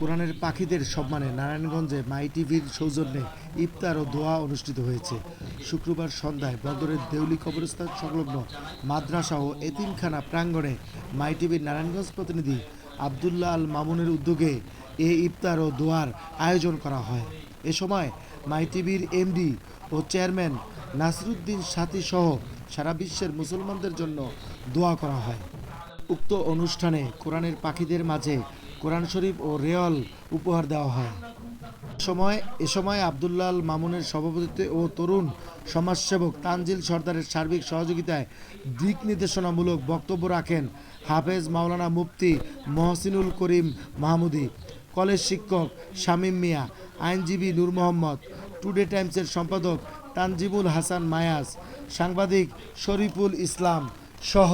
কোরআনের পাখিদের সম্মানে নারায়ণগঞ্জে মাই টিভির সৌজন্যে ইফতার ও দোয়া অনুষ্ঠিত হয়েছে। শুক্রবার সন্ধ্যায় বন্দরের দেউলি কবরস্থান সংলগ্ন মাদ্রাসা ও এতিমখানা প্রাঙ্গণে মাই টিভির নারায়ণগঞ্জ প্রতিনিধি আবদুল্লাহ আল মামুনের উদ্যোগে এ ইফতার ও দোয়ার আয়োজন করা হয়। এ সময় মাই টিভির এমডি ও চেয়ারম্যান নাসিরুদ্দিন সাথী সহ সারা বিশ্বের মুসলমানদের জন্য দোয়া করা হয়। উক্ত অনুষ্ঠানে কোরআনের পাখিদের মাঝে কোরআন শরীফ ও রেওয়াল উপহার দেওয়া হয়। সময়, এ সময় আবদুল্লাহ আল মামুনের সভাপতিত্বে ও তরুণ সমাজসেবক তানজিল সর্দারের সার্বিক সহযোগিতায় দিক নির্দেশনামূলক বক্তব্য রাখেন হাফেজ মাওলানা মুফতি মহসিনুল করিম মাহমুদি, কলেজ শিক্ষক শামীম মিয়া, আইনজীবী নূর মোহাম্মদ, টুডে টাইমসের সম্পাদক তানজিবুল হাসান মায়াজ, সাংবাদিক শরীফুল ইসলাম সহ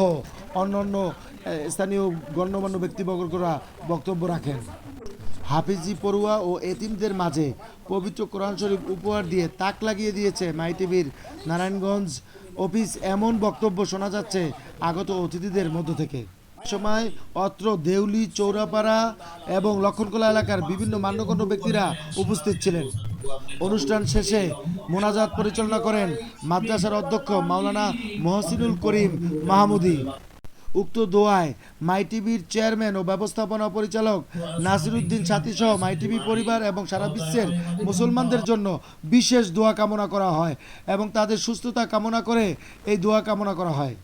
অন্যান্য স্থানীয় গণ্যমান্য ব্যক্তিবর্গরা বক্তব্য রাখেন। হাফিজি পড়ুয়া ও এতিমদের মাঝে পবিত্র কোরআন শরীফ উপহার দিয়ে তাক লাগিয়ে দিয়েছে মাই টিভির নারায়ণগঞ্জ অফিস। এমন বক্তব্য শোনা যাচ্ছে আগত অতিথিদের মধ্য থেকে। সময় অত্র দেউলি, চৌরাপাড়া এবং লক্ষণকোলা এলাকার বিভিন্ন মান্যগণ্য ব্যক্তিরা উপস্থিত ছিলেন। অনুষ্ঠান শেষে মোনাজাত পরিচালনা করেন মাদ্রাসার অধ্যক্ষ মাওলানা মহসিনুল করিম মাহমুদি। উক্ত দোয়ায় মাই টিভির চেয়ারম্যান ও ব্যবস্থাপনা পরিচালক নাসিরুদ্দিন সাথী সহ মাই টিভি পরিবার এবং সারা বিশ্বের মুসলমানদের জন্য বিশেষ দোয়া কামনা করা হয় এবং তাদের সুস্থতা কামনা করে এই দোয়া কামনা করা হয়।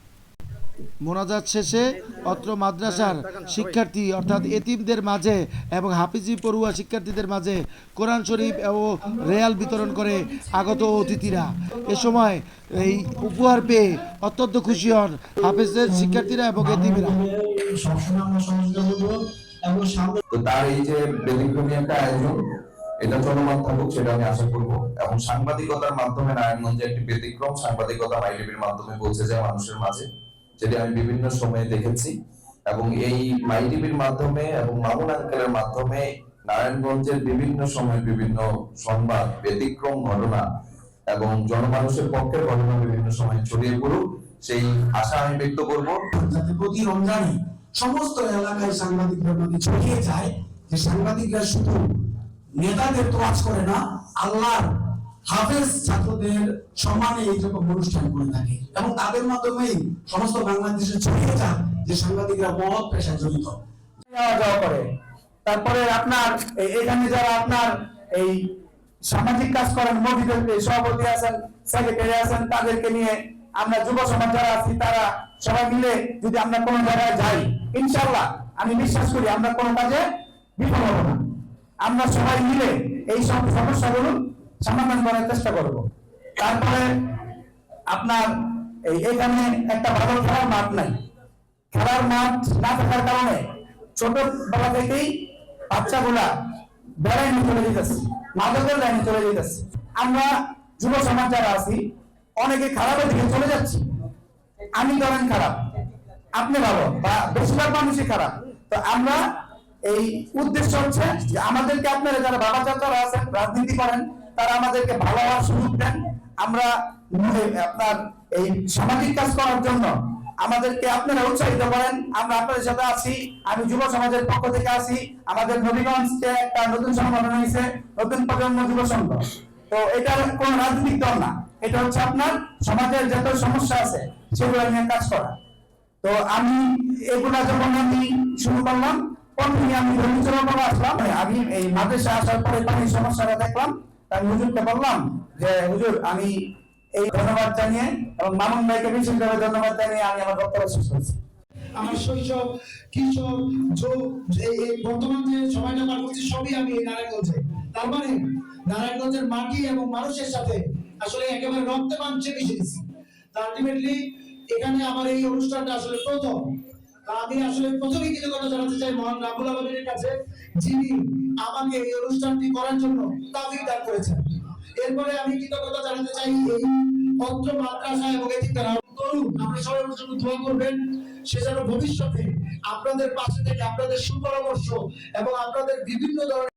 মোনাজাত শেষে অত্র মাদ্রাসার শিক্ষার্থী, অর্থাৎ এতিমদের মাঝে এবং হাফিজি পড়ুয়া শিক্ষার্থীদের মাঝে কোরআন শরীফ ও রেয়াল বিতরণ করে আগত অতিথিরা। এ সময় এই উপহার পেয়ে অত্যন্ত খুশি হন হাফিজের শিক্ষার্থীরা এবং এতিমরা। তার এই যে ব্যতিক্রমী একটা আয়োজন, এটা চলমান থাকুক সেটা আমি আশা করব। এবং সাংবাদিকতার মাধ্যমে নারায়ণগঞ্জে একটি ব্যতিক্রম সাংবাদিকতা মাইলিপির মাধ্যমে পৌঁছে যায় মানুষের মাঝে। যেটি আমি বিভিন্ন সময়ে দেখেছি এবং এই মাই টিভির মাধ্যমে এবং মামুন আঙ্কেলের মাধ্যমে নারায়ণগঞ্জের বিভিন্ন সময় বিভিন্ন সংবাদ, ব্যতিক্রম ঘটনা এবং জনমানুষের পক্ষের ঘটনা বিভিন্ন সময় ছড়িয়ে পড়ুক, সেই আশা আমি ব্যক্ত করব। যাতে প্রতি রমজানে সমস্ত এলাকায় সাংবাদিকরা মধ্যে ছড়িয়ে যায়, যে সাংবাদিকরা শুধু নেতাদের তোয়াজ করে না, আল্লাহর হাফেজ ছাত্রদের সম্মানে অনুষ্ঠান করে থাকে। এবং তাদের মাধ্যমেই সমস্ত বাংলাদেশে ছড়িয়ে যায় যে সাংবাদিকরা পেশায় জড়িত। করে। তারপরে আপনার এখানে যারা আপনার এই সামাজিক কাজ করেন মসজিদের যে সভাপতি আছেন সেক্রেটারি আছেন, তাদেরকে নিয়ে আমরা যুব সমাজ যারা আছি, তারা সবাই মিলে যদি আমরা কোনো জায়গায় যাই ইনশাল্লাহ আমি বিশ্বাস করি আমরা কোনো কাজে বিফল হব না। আমরা সবাই মিলে এই সব সমস্যাগুলো সমাধান করার চেষ্টা করব। তারপরে আপনার এখানে একটা ভালো খেলার মাঠ নাই। খেলার মাঠ না থাকার কারণে ছোটবেলা থেকেই বাচ্চাগুলা বেড়াইনি চলে যেতেছে, মাদকের লাইনে চলে যেতেছে। আমরা যুব সমাজ যারা আছি, অনেকে খারাপের দিকে চলে যাচ্ছি। আমি ধরেন খারাপ, আপনি ভালো বা বেশিরভাগ মানুষই খারাপ। তো আমরা এই উদ্দেশ্য হচ্ছে যে আমাদেরকে আপনারা যারা বাবা চাচারা আছেন, রাজনীতি করেন তারা আমাদেরকে ভালো হওয়ার সুযোগ দেন। আমরা আপনার এই সামাজিক কাজ করার জন্য আমাদেরকে আপনারা উৎসাহিত করেন। আমরা আপনাদের সাথে আছি। আমি যুব সমাজের পক্ষ থেকে আছি। আমাদের নবীগঞ্জে একটা নতুন সংগঠন হয়েছে, নতুন প্রজন্ম যুব সংঘ। তো এটা কোন রাজনৈতিক দল না। এটা হচ্ছে আপনার সমাজের যত সমস্যা আছে, সেগুলো নিয়ে কাজ করা। তো আমি এগুলা যখন আমি শুরু করলাম কন্টিনিউ আমি করে আসলাম। আমি এই মাদ্রাসা আসার পরে পানির সমস্যাটা দেখলাম। আমি হুজুরকে বললাম যে, হুজুর, আমি এই ধন্যবাদ জানিয়ে এবং মামুন ভাইকে বিশেষভাবে ধন্যবাদ জানিয়ে আমি আমার আমার শৈশব কিশোর বর্তমান যে সময়টা পার করছি সবই আমি এই নারায়ণগঞ্জে। তার মানে নারায়ণগঞ্জের মাটি এবং মানুষের সাথে আসলে একেবারে রক্তে মাংসে মিশে আলটিমেটলি এখানে আমার এই অনুষ্ঠানটা আসলে প্রথম। আমি আসলে প্রথমেই কথা জানাতে চাই মহান রাবুল আলমীর কাছে, যিনি আমাকে এই অনুষ্ঠানটি করার জন্য তাফিক দান করেছেন। এরপরে আমি কৃতজ্ঞতা জানাতে চাই এই পত্র মাদ্রাসা এবং এটি তারা তরুণ আপনারা সবার জন্য দোয়া করবেন। সে যেন ভবিষ্যতে আপনাদের পাশে থেকে, আপনাদের সুপরামর্শ এবং আপনাদের বিভিন্ন ধরনের